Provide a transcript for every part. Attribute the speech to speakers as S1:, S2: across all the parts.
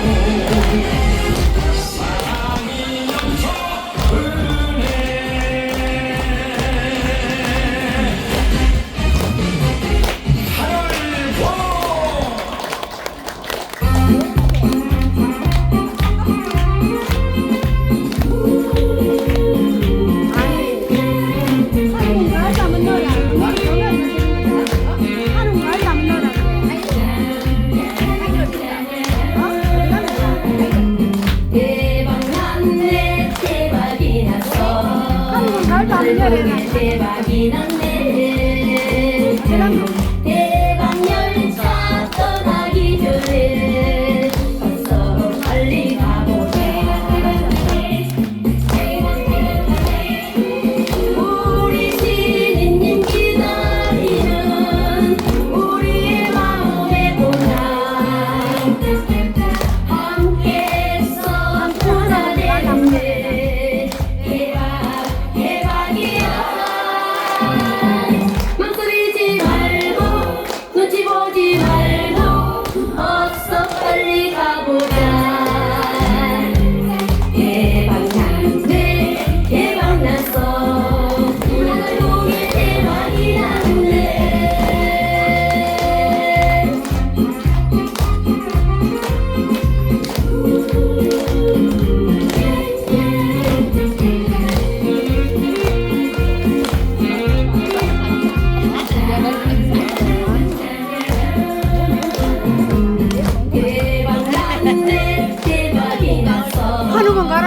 S1: 哦。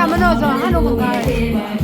S1: မနောဆိုဟန်လို့ကောင်းတယ်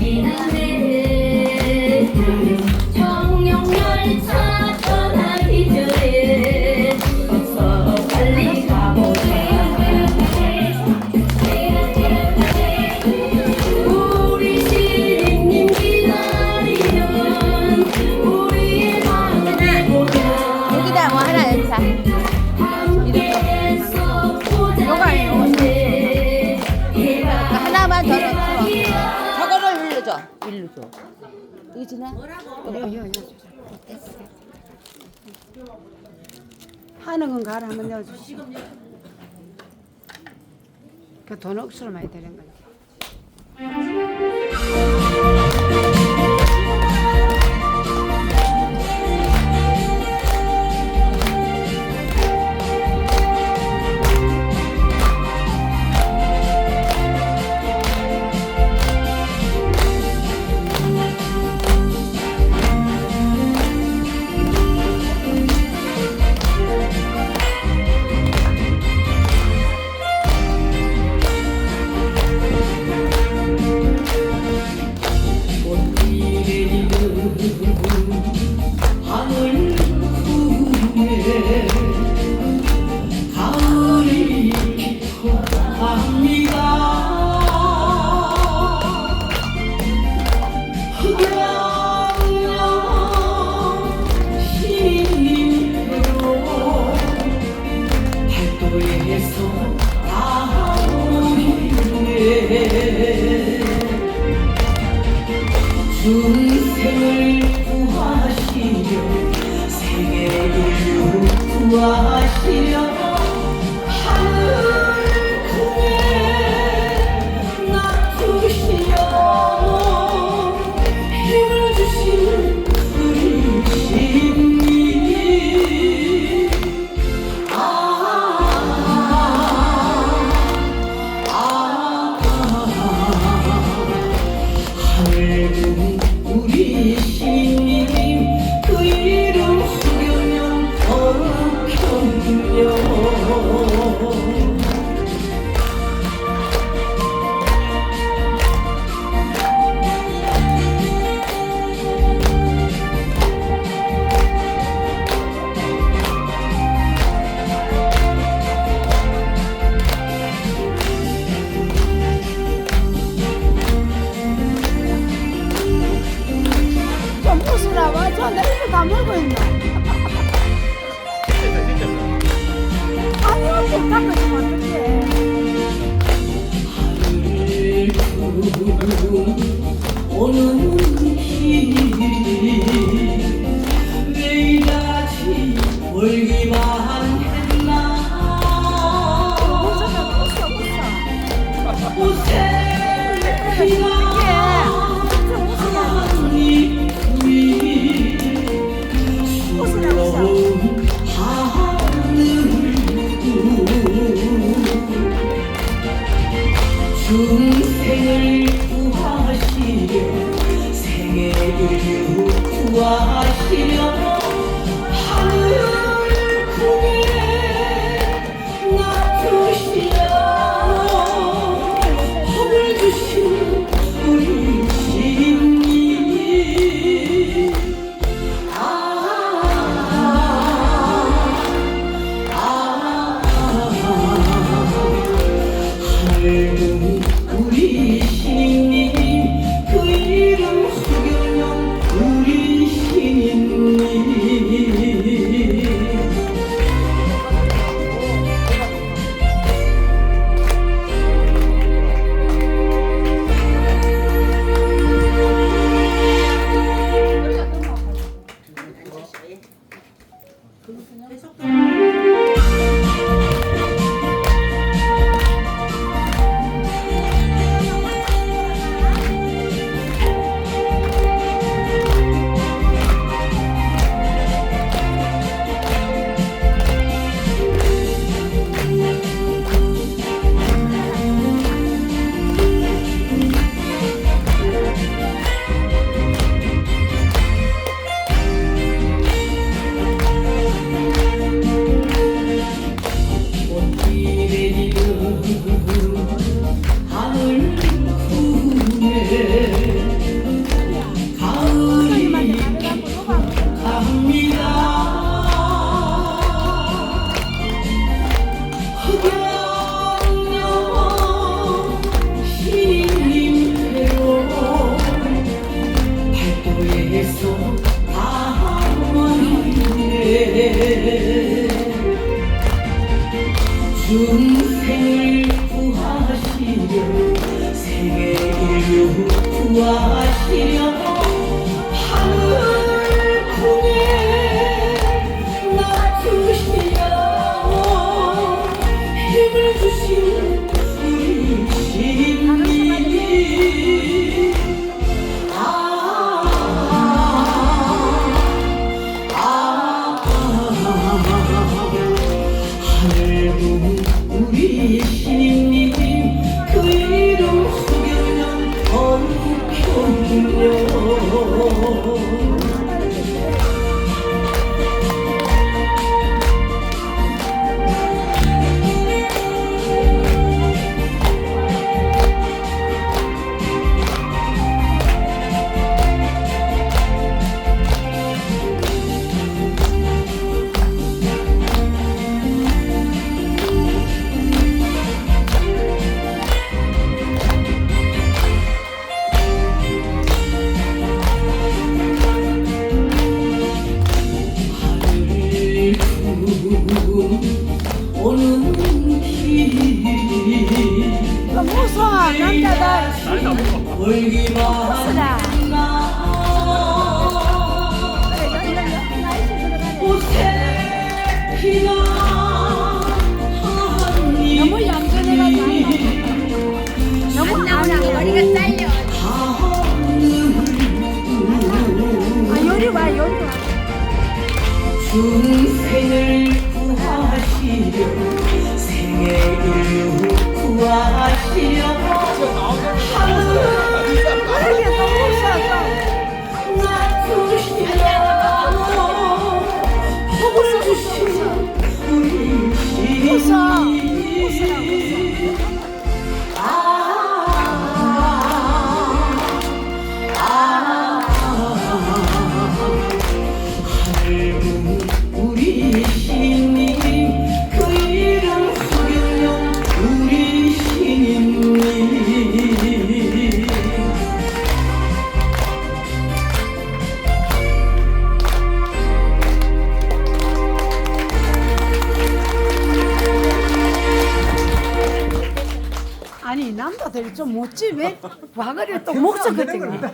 S2: 어느 건가 한번 넣어주시오. 그돈 억수로 많이 되는
S3: 거예요. 세계를 구하시려 세계를 구하시려
S2: 내게 일부와
S3: 시려
S2: 좀 멋지 왜 와그리 또
S1: 목적을 찍나?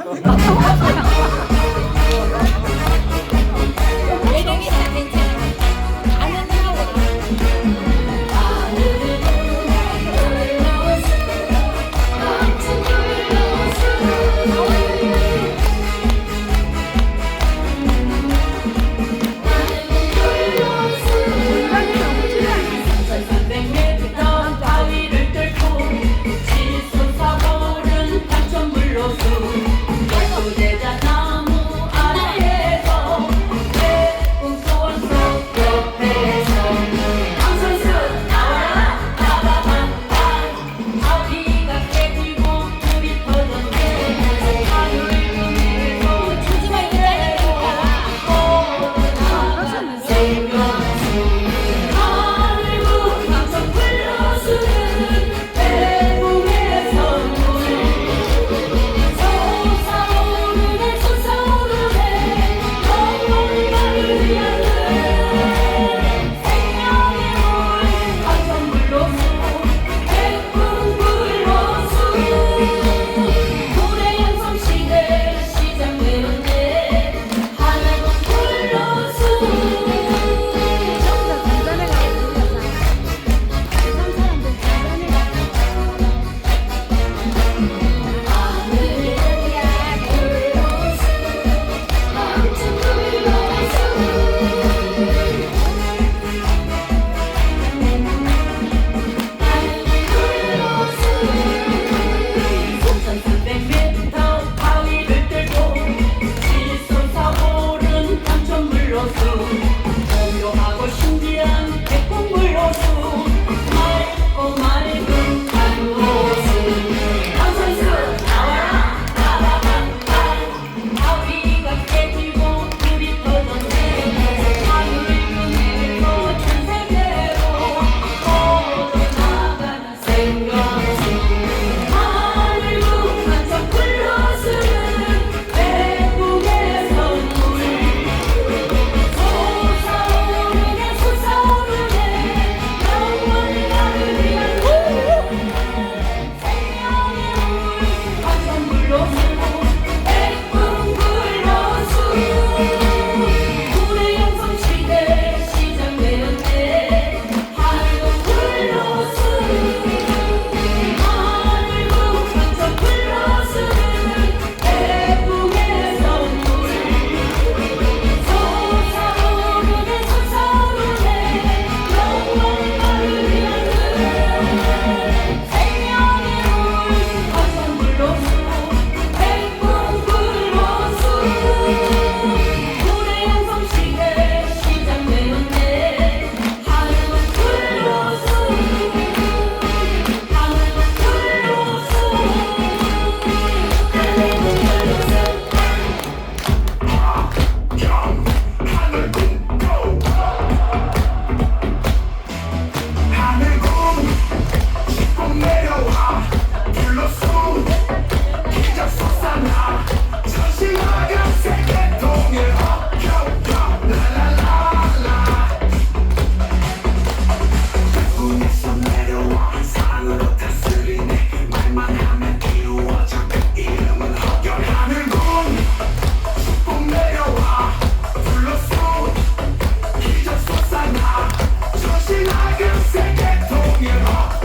S1: Sekretariat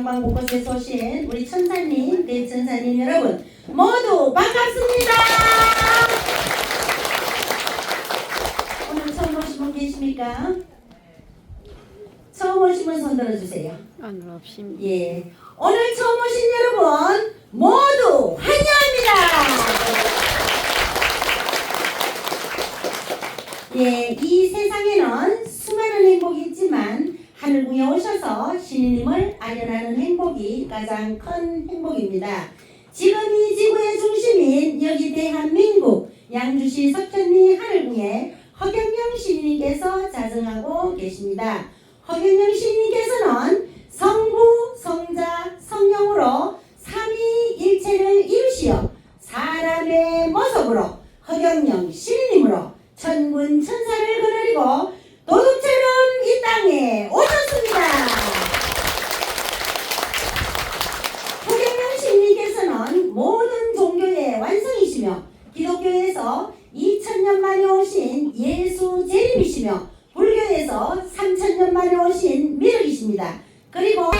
S1: 대한민국 방방곳곳에서 오신 우리 천사님, 대천사님 여러분 모두 반갑습니다. 오늘 처음 오신 분 계십니까? 처음 오신 분 손 들어주세요.
S2: 오늘 없습니다.
S1: 예. 오늘 처음 오신 여러분 모두 환영합니다. 예, 이 세상에는 수많은 행복이 있지만 하늘궁에 오셔서 신님을 아련하는 행복이 가장 큰 행복입니다. 지금 이 지구의 중심인 여기 대한민국 양주시 석천리 하늘궁에 허경영 시인님께서 자정하고 계십니다. 허경영 시인님께서는 성부, 성자, 성령으로 삼위일체를 이루시어 사람의 모습으로 허경영 시인님으로 천군 천사를 거느리고 도둑처럼 이 땅에 오셨습니다. 허경영 시인님께서는 모든 종교의 완성이시며 기독교에서 2000년 만에 오신 예수 재림이시며 불교에서 3000년 만에 오신 미륵이십니다. 그리고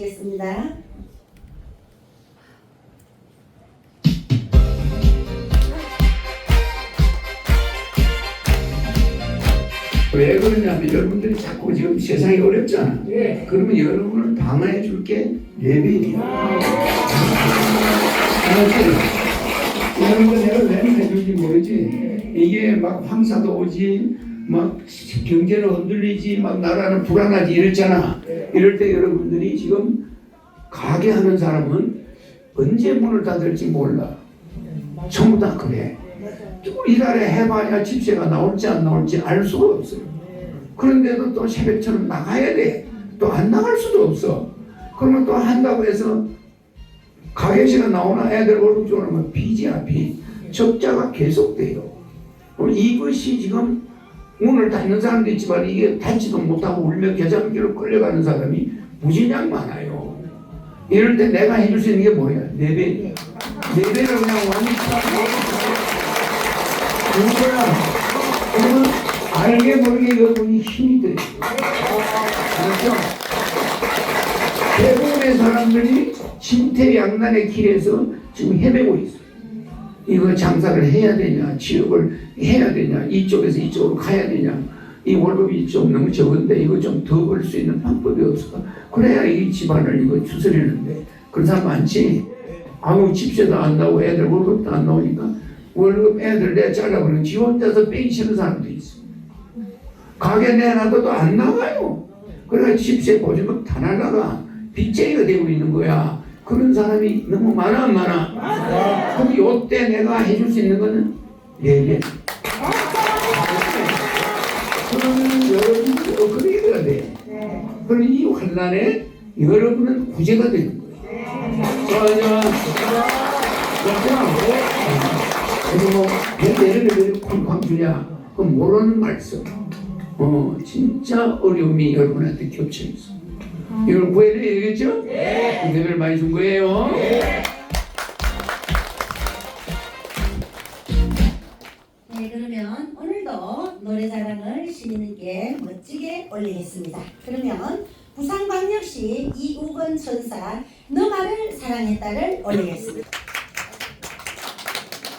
S1: 말씀을 들으시겠습니다.
S4: 왜 그러냐면 여러분들이 자꾸 지금 세상이 어렵잖아. 그러면 여러분을 방어해 줄 게 예배이야. 알았지? 여러분 내가 왜 해줄지 모르지. 이게 막 황사도 오지, 막 경제는 흔들리지, 막 나라는 불안하지 이랬잖아. 이럴 때 여러분들이 지금 가게 하는 사람은 언제 문을 닫을지 몰라. 전부 다 그래. 이달에 해봐야 집세가 나올지 안 나올지 알 수가 없어. 그런데도 또 새벽처럼 나가야 돼. 또 안 나갈 수도 없어. 그러면 또 한다고 해서 가게시가 나오나 애들 얼굴 쪽으로 빚이야 빚. 적자가 계속돼요. 그럼 이것이 지금 문을 닫는 사람도 있지만 이게 닫지도 못하고 울며 겨자미기로 끌려가는 사람이 무진장 많아요. 이럴 때 내가 해줄 수 있는 게 뭐야? 내배. 내배를 그냥 완전히 누구야? 그러면 알게 모르게 여러분이 힘이 돼요. 그렇죠? 대부분의 사람들이 진퇴양난의 길에서 지금 헤매고 있어요. 이거 장사를 해야 되냐, 취업을 해야 되냐, 이쪽에서 이쪽으로 가야 되냐, 이 월급이 좀 너무 적은데 이거 좀 더 벌 수 있는 방법이 없을까? 그래야 이 집안을 이거 추스리는데 그런 사람 많지. 아무 집세도 안 나오고 애들 월급도 안 나오니까 월급 애들 내 잘라버리면 지 혼자서 싫은 사람도 있어. 가게 내놔도 안 나가요. 그래가 집세 보증금 다 날라가 빚쟁이가 되고 있는 거야. 그런 사람이 너무 많아 안 많아? 그럼 요때 내가 해줄 수 있는 거는 예배. 그러면 여러분들 그렇게 돼야 돼. 그럼 이 환란에 여러분은 구제가 되는 거예요. 자, 자, 자, 그리고 왜 예를 들어 쾅쾅 주냐? 그 모르는 말씀. 어, 진짜 어려움이 여러분한테 겹쳐 있어. 이걸 구해야 되겠죠? 네. 은혜를 많이 준 거예요.
S1: 네, 그러면 오늘도 노래자랑을 시민님께 멋지게 올리겠습니다. 그러면 부산광역시 이우건 천사 너만을 사랑했다를 올리겠습니다.